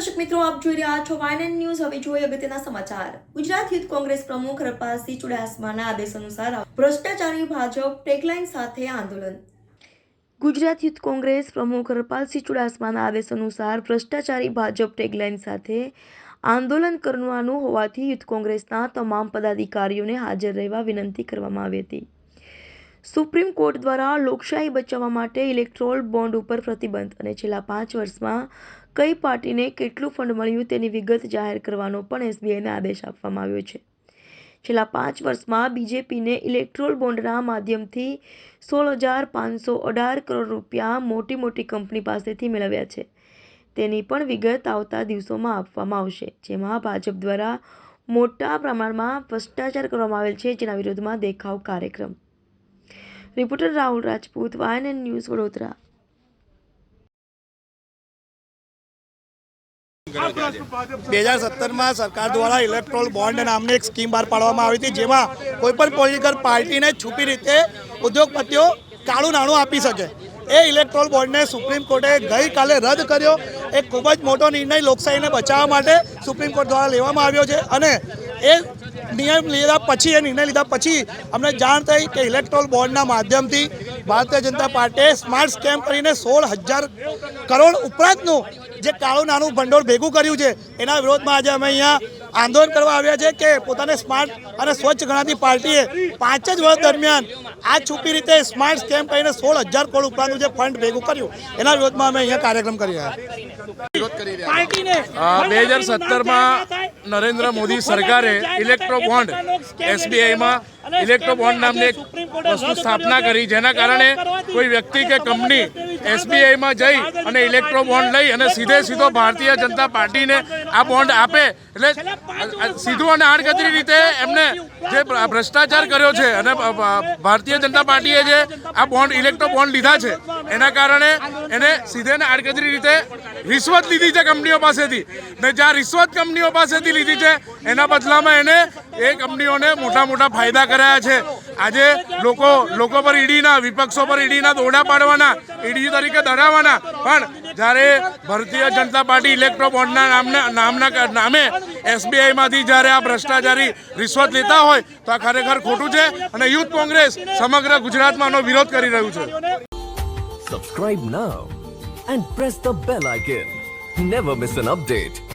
દર્શક મિત્રો, આપ જોઈ રહ્યા છો વાયનન ન્યૂઝ હવે જોઈએ અગત્યના સમાચાર. ગુજરાત યુથ કોંગ્રેસ પ્રમુખ રપાસી ચુડાસમાના આદેશ અનુસાર ભ્રષ્ટાચારી ભાજપ ટેગલાઇન સાથે આંદોલન. ગુજરાત યુથ કોંગ્રેસ પ્રમુખ હરપાલસિંહ ચુડાસમાના આદેશ અનુસાર ભ્રષ્ટાચારી ભાજપ ટેગલાઇન સાથે આંદોલન કરવાનું હોવાથી યુથ કોંગ્રેસના તમામ પદાધિકારીઓને હાજર રહેવા વિનંતી કરવામાં આવી હતી. સુપ્રીમ કોર્ટ દ્વારા લોકશાહી બચાવવા માટે ઇલેક્ટ્રોલ બોન્ડ ઉપર પ્રતિબંધ અને છેલ્લા પાંચ વર્ષમાં કઈ પાર્ટીને કેટલું ફંડ મળ્યું તેની વિગત જાહેર કરવાનો પણ એસબીઆઈને આદેશ આપવામાં આવ્યો છે. છેલ્લા પાંચ વર્ષમાં બીજેપીને ઇલેક્ટ્રોલ બોન્ડના માધ્યમથી સોળ હજાર પાંચસો અઢાર કરોડ રૂપિયા મોટી મોટી કંપની પાસેથી મેળવ્યા છે. તેની પણ વિગત આવતા દિવસોમાં આપવામાં આવશે, જેમાં ભાજપ દ્વારા મોટા પ્રમાણમાં ભ્રષ્ટાચાર કરવામાં આવેલ છે જેના વિરોધમાં દેખાવ કાર્યક્રમ. રિપોર્ટર રાહુલ રાજપૂત વાયન ન્યૂઝ વડોદરા. બે હજાર સત્તરમાં સરકાર દ્વારા ઇલેક્ટ્રોલ બોન્ડ નામની એક સ્કીમ બહાર પાડવામાં આવી હતી, જેમાં કોઈપણ પોલિટિકલ પાર્ટીને છુપી રીતે ઉદ્યોગપતિઓ કાળું નાણું આપી શકે. એ ઇલેક્ટ્રોલ બોન્ડને સુપ્રીમ કોર્ટે ગઈકાલે રદ કર્યો. એક ખૂબ જ મોટો નિર્ણય લોકશાહીને બચાવવા માટે સુપ્રીમ કોર્ટ દ્વારા લેવામાં આવ્યો છે અને એ નિયમ લીધા પછી, એ નિર્ણય લીધા પછી અમને જાણ થઈ કે ઇલેક્ટ્રોલ બોન્ડના માધ્યમથી ભારતીય જનતા પાર્ટીએ સ્માર્ટ સ્કેમ કરીને સોળ હજાર કરોડ ઉપરાંતનું જે કાળું નાનું ભંડોળ ભેગું કર્યું છે એના વિરોધમાં આજે અમે અહીંયા આંદોલન કરવા આવ્યા છે કે પોતાને સ્માર્ટ અને સ્વચ્છ ગણાતી પાર્ટીએ પાંચ જ વર્ષ દરમિયાન આ છુપી રીતે સ્માર્ટ સ્કેમ કરીને સોળ હજાર કરોડ ઉપરાંતનું જે ફંડ ભેગું કર્યું એના વિરોધમાં અમે અહીંયા કાર્યક્રમ કરી રહ્યા બે હજાર સત્તરમાં નરેન્દ્ર મોદી સરકારે ઇલેક્ટ્રો બોન્ડ એસબીઆઈમાં ઇલેક્ટ્રો બોન્ડ નામની એક વસ્તુ સ્થાપના કરી જેના કારણે કોઈ વ્યક્તિ કે કંપની એસબીઆઈમાં જઈ અને ઇલેક્ટ્રો બોન્ડ લઈ અને સીધે સીધો ભારતીય જનતા પાર્ટીને આ બોન્ડ આપે. એટલે સીધું અને આડકતરી રીતે એમને જે ભ્રષ્ટાચાર કર્યો છે અને ભારતીય જનતા પાર્ટીએ જે આ બોન્ડ ઇલેક્ટ્રો બોન્ડ લીધા છે, એના કારણે એને સીધે ને આડકતરી રીતે રિશ્વત લીધી છે કંપનીઓ પાસેથી. ને જ્યાં રિશ્વત કંપનીઓ પાસેથી લીધી છે, એના બદલામાં એને એ કંપનીઓને મોટા મોટા ફાયદા કરાયા છે. આજે લોકો લોકો પર ઈડીના, વિપક્ષો પર ઈડીના દોડા પાડવાના, ઈડી તરીકે ધરાવવાના પણ જ્યારે ભારતીય જનતા પાર્ટી ઇલેક્ટ્રો બોન્ડના નામના નામના નામે એસબીઆઈમાંથી જ્યારે આ ભ્રષ્ટાચારી રિશ્વત લેતા હોય, તો આ ખરેખર ખોટું છે અને યુથ કોંગ્રેસ સમગ્ર ગુજરાતમાં આનો વિરોધ કરી રહ્યું છે. Subscribe now and press the bell icon never miss an update.